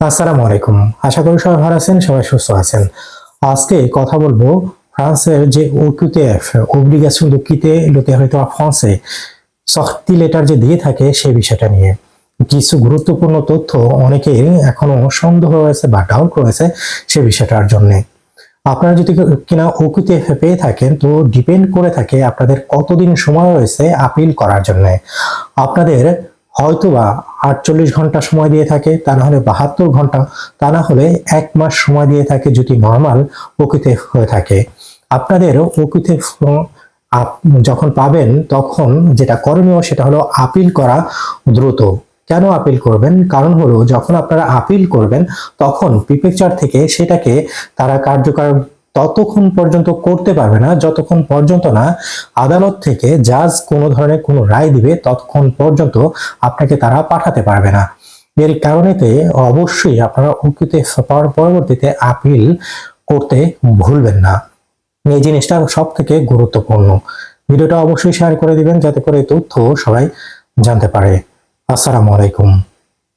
আসসালামু আলাইকুম। আশা করি সবাই ভালো আছেন, সবাই সুস্থ আছেন। আজকে কথা বলব ফ্রান্সের যে OQTF obligation quitter le territoire français সখতি লেটার যে দিয়ে থাকে সেই বিষয়টা নিয়ে। কিছু গুরুত্বপূর্ণ তথ্য অনেকের এখনও সন্দেহ রয়েছে বা ডাউট রয়েছে সে বিষয়টার জন্য। আপনারা যদি কিনা ওকিউটিএফ পেয়ে থাকেন, তো ডিপেন্ড করে থাকে আপনাদের কতদিন সময় রয়েছে আপিল করার জন্য। আপনাদের হয়তোবা আটচল্লিশ ঘণ্টা সময় দিয়ে থাকে, তা না হলে বাহাত্তর ঘণ্টা, তা না হলে এক মাস সময় দিয়ে থাকে যদি নর্মাল ওকিতে হয়ে থাকে। আপনাদের ওকিতে যখন পাবেন তখন যেটা করণীয় সেটা হলো আপিল করা দ্রুত। কেন আপিল করবেন? কারণ হলো যখন আপনারা আপিল করবেন, তখন প্রিপেকচার থেকে সেটাকে তারা কার্যকর ততক্ষণ পর্যন্ত করতে পারবে না, যতক্ষণ পর্যন্ত না আদালত থেকে জাজ কোনো ধরনের কোনো রায় দিবে, ততক্ষণ পর্যন্ত আপনাকে তারা পাঠাতে পারবে না। এর কারণেতে অবশ্যই আপনারা উকিতে পাওয়ার পরবর্তীতে আপিল করতে ভুলবেন না। এই জিনিসটা সব থেকে গুরুত্বপূর্ণ। ভিডিওটা অবশ্যই শেয়ার করে দিবেন, যাতে করে তথ্য সবাই জানতে পারে। আসসালামু আলাইকুম।